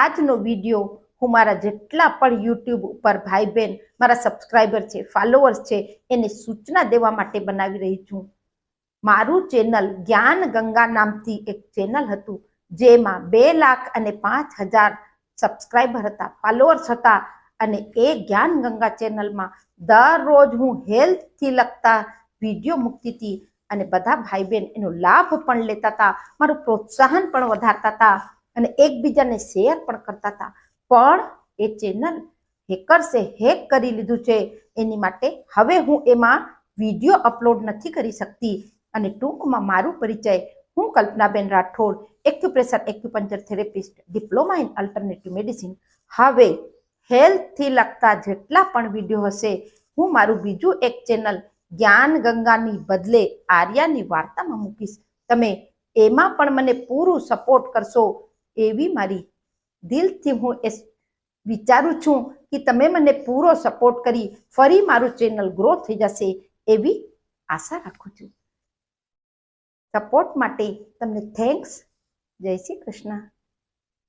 આજનો વીડિયો હું મારા જેટલા પણ યુટ્યુબ ઉપર ભાઈ બહેન, મારા સબસ્ક્રાઈબર છે ફોલોઅર્સ છે, એને સૂચના દેવા માટે બનાવી રહી છું. મારું ચેનલ જ્ઞાન ગંગા નામથી એક ચેનલ હતું, જેમાં બે લાખ અને પાંચ હજાર સબસ્ક્રાઈબર હતા ફોલોઅર્સ હતા, અને એ જ્ઞાન ગંગા ચેનલમાં દરરોજ હું હેલ્થથી લગતા વીડિયો મૂકતી હતી અને બધા ભાઈ બહેન એનો લાભ પણ લેતા હતા, મારું પ્રોત્સાહન પણ વધારતા હતા. અને એકબીજાને શેર પણ કરતા હતા. પણ એ ચેનલ હેકર્સે હેક કરી લીધું છે. એની માટે હવે હું એમાં વીડિયો અપલોડ નથી કરી શકતી. અને ટૂંકમાં મારું પરિચય હું Kalpanaben Rathod acupressure acupuncture therapist diploma in alternative medicine હવે હેલ્થથી લગતા જેટલા પણ વીડિયો હશે, હું મારું બીજું એક ચેનલ જ્ઞાન ગંગાની બદલે આર્યાની વાર્તામાં મૂકીશ. તમે એમાં પણ મને પૂરું સપોર્ટ કરશો. એવી મારી દિલથી હું એ વિચારું છું કે તમે મને પૂરો સપોર્ટ કરી, ફરી મારું ચેનલ ગ્રો થઈ જશે એવી આશા રાખું છું. સપોર્ટ માટે તમને થેન્ક્સ જય શ્રી કૃષ્ણ.